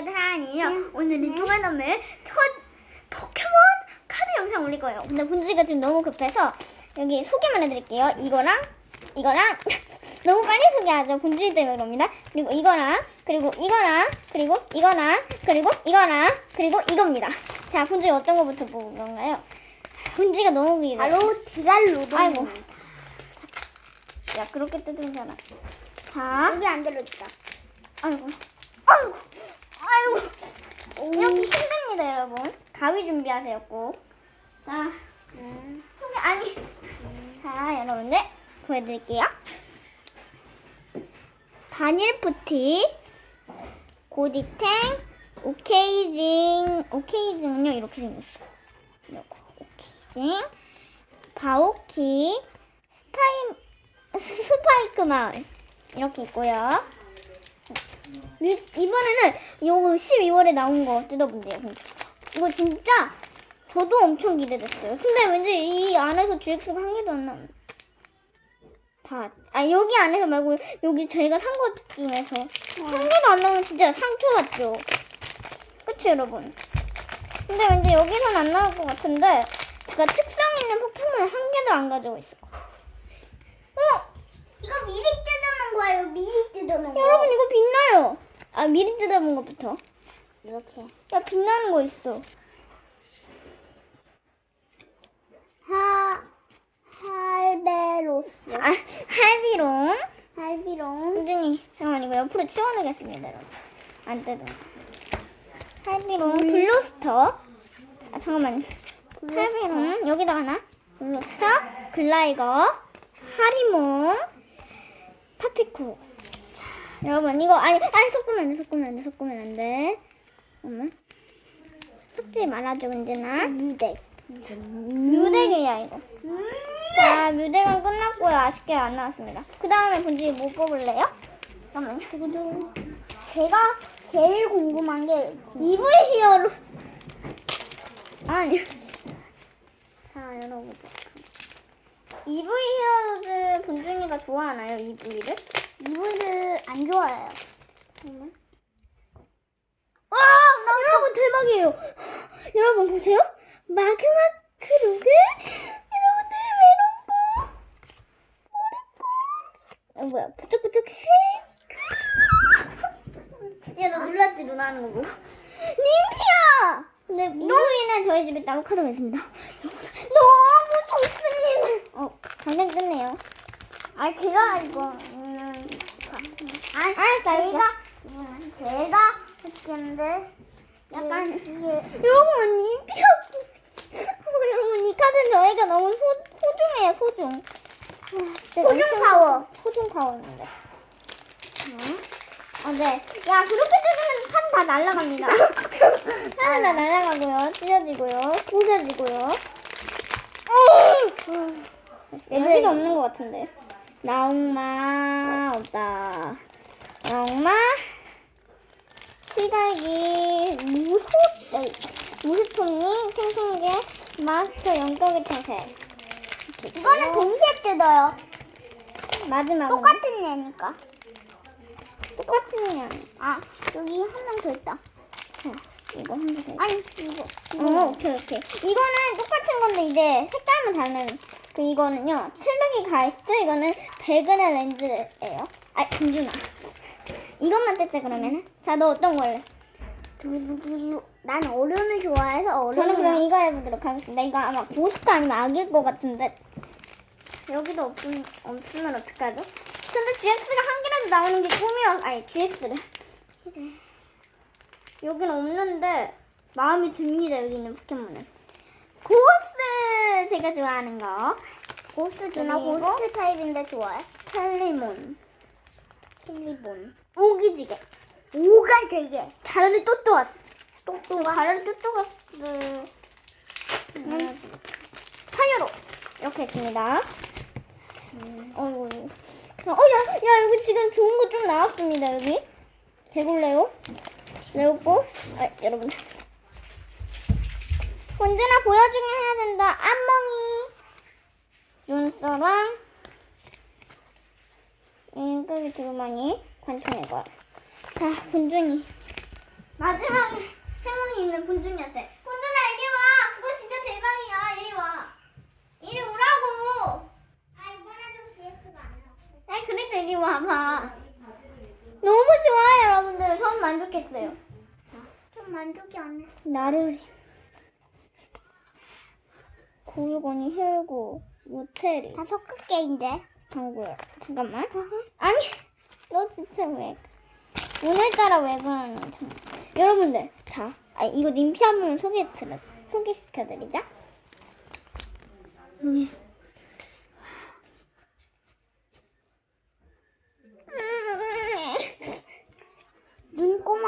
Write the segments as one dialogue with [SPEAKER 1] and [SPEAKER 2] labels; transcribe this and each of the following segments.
[SPEAKER 1] 친구들 하은이요. 오늘은
[SPEAKER 2] 네.
[SPEAKER 1] 동안엄의 첫 포켓몬 카드 영상 올릴 거예요. 근데 본주가 지금 너무 급해서 여기 소개만 해드릴게요. 이거랑 이거랑 너무 빨리 소개하죠. 본주이 때문에 그럽니다. 그리고 이거랑 그리고 이거랑 그리고 이거랑 그리고 이거랑 그리고 이겁니다. 자, 본주이 어떤 거부터 보는 건가요? 본주이가 너무 길어요.
[SPEAKER 2] 바로 디갈로도.
[SPEAKER 1] 아이고. 야, 그렇게 뜯으잖아. 자,
[SPEAKER 2] 여기 안 들어있다.
[SPEAKER 1] 아이고, 아이고, 아이고. 이렇게 힘듭니다, 여러분. 가위 준비하세요, 꼭. 자,
[SPEAKER 2] 음.
[SPEAKER 1] 아니. 자, 여러분들, 보여드릴게요. 바닐푸티, 고디탱, 오케이징, 오케이징은요, 이렇게 생겼어요. 이렇게, 오케이징, 바오키, 스파이, 스파이크 마을. 이렇게 있고요. 이- 이번에는 이거 12월에 나온 거 뜯어본대요. 이거 진짜 저도 엄청 기대됐어요. 근데 왠지 이 안에서 GX가 한 개도 안 나온. 다. 아 여기 안에서 말고 여기 저희가 산 것 중에서 한 개도 안 나오면 진짜 상처 같죠. 그치 여러분? 근데 왠지 여기선 안 나올 것 같은데 제가 특성 있는 포켓몬 한 개도 안 가지고 있을 거예요. 어?
[SPEAKER 2] 이거 미리 뜯어놓은 거예요. 미리 뜯어놓은 거.
[SPEAKER 1] 여러분 이거 빛나요. 아 미리 뜯어본 것부터.
[SPEAKER 2] 이렇게.
[SPEAKER 1] 야 빛나는 거 있어.
[SPEAKER 2] 하 할베로스.
[SPEAKER 1] 아 할비롱.
[SPEAKER 2] 할비롱.
[SPEAKER 1] 은준이 잠깐만 이거 옆으로 치워놓겠습니다 여러분. 안 뜯어. 할비롱 블루스터. 아 잠깐만. 할비롱 여기다 하나. 블루스터 글라이거 하리몽 파피코. 자 여러분 이거 아니 아니 섞으면 안돼 섞으면 안돼 섞으면 안 돼. 잠깐만. 섞지 말아줘 은준아.
[SPEAKER 2] 무대.
[SPEAKER 1] 뮤덱이야 이거. 자, 뮤덱은 끝났고요. 아쉽게 안 나왔습니다. 그 다음에 본지 뭐 뽑을래요? 잠깐만요.
[SPEAKER 2] 제가 제일 궁금한 게
[SPEAKER 1] 이브 히어로. 아니. 자, 열어보자. 이브 히어로즈 본준이가 좋아하나요? 이브이를?
[SPEAKER 2] 이분을 안 좋아해요.
[SPEAKER 1] 잠깐만. 와! 여러분 대박이에요. 여러분 보세요. 마그마 크루그. 여러분들 메론고. 머리고. 어, 뭐야? 부쩍부쩍 쉐이크. 야, 너 놀랐지? 누나 하는 거 보고. 님피야! 근데 이후에는 저희 집에 따로 카드가 있습니다. 너무 좋습니다. 어, 당장 끝내요.
[SPEAKER 2] 아 제가 이거 음, 아
[SPEAKER 1] 알았어.
[SPEAKER 2] 제가 음, 제가 했는데 약간 이게
[SPEAKER 1] 여러분 님피야 어, 여러분 이 카드는 저희가 너무 소, 소중해요 소중.
[SPEAKER 2] 소중 파워.
[SPEAKER 1] 소중 파워인데. 어, 네. 야 그렇게 뜯으면 카드 다 날라갑니다. 카드 다 날라가고요. 찢어지고요. 부서지고요. 에너지가 없는 것 같은데 나옹마 없다 나옹마 시달기 무호 네, 무스톱니 생성계 마스터 영적의 태세
[SPEAKER 2] 이거는 동시에 뜯어요.
[SPEAKER 1] 마지막은
[SPEAKER 2] 똑같은 애니까.
[SPEAKER 1] 똑같은 게 아니야
[SPEAKER 2] 아 여기 한 명 더 있다.
[SPEAKER 1] 자, 이거 한 개 더.
[SPEAKER 2] 아니 이거
[SPEAKER 1] 어, 오케이, 오케이. 이거는 똑같은 건데, 이제 색깔만 다른. 그, 이거는요, 칠흑이 가이스트, 이거는 배그네 렌즈예요. 아, 김준아. 이것만 뜯자, 그러면은. 자, 너 어떤?
[SPEAKER 2] 두두두. 난 어른을 좋아해서
[SPEAKER 1] 저는
[SPEAKER 2] 어른을.
[SPEAKER 1] 그럼 이거 해보도록 하겠습니다. 이거 아마 고스트 아니면 악일 것 같은데. 여기도 없, 없으면 어떡하죠? 근데 GX가 한 개라도 나오는 게 꿈이야. 아니, GX를. 이제. 여기는 없는데, 마음이 듭니다, 여기 있는 포켓몬은. 고스! 제가 좋아하는 거.
[SPEAKER 2] 고스 누나
[SPEAKER 1] 그리고
[SPEAKER 2] 고스트 타입인데 좋아해?
[SPEAKER 1] 캘리몬.
[SPEAKER 2] 킬리본.
[SPEAKER 1] 오기지게.
[SPEAKER 2] 오가 되게.
[SPEAKER 1] 가르르 또또 왔어. 또또 가르르 또또 왔어. 음. 타이어로 이렇게 했습니다. 어이구. 어, 야, 야, 여기 지금 좋은 거 좀 나왔습니다, 여기. 대골레오. 레오뽀. 아, 여러분. 본준아, 보여주긴 해야 된다. 안멍이. 눈사랑. 인격이 되게 많이 관통해봐. 자, 본준이. 마지막에 행운이 있는 본준이한테. 본준아 이리 와. 그거 진짜 대박이야. 이리 와. 이리 오라고.
[SPEAKER 2] 아 이번에 좀 CF가 안 나.
[SPEAKER 1] 아이 그래도 이리 와봐. 너무 좋아요 여러분들. 전 만족했어요.
[SPEAKER 2] 좀 만족이 안 해.
[SPEAKER 1] 나르리. 고유건이 혈고 모텔이.
[SPEAKER 2] 다 섞을 게 이제.
[SPEAKER 1] 방구야. 잠깐만. 아니, 너 진짜 왜? 오늘따라 왜 그러냐, 정말. 여러분들, 자, 아, 이거 님피 한번 소개, 소개시켜드리자. 여기.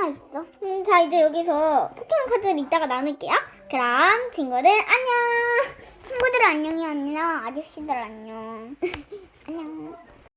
[SPEAKER 2] 눈꼬마 있어.
[SPEAKER 1] 음, 자, 이제 여기서 포켓몬 카드를 이따가 나눌게요. 그럼, 친구들, 안녕!
[SPEAKER 2] 친구들 안녕이 아니라 아저씨들 안녕.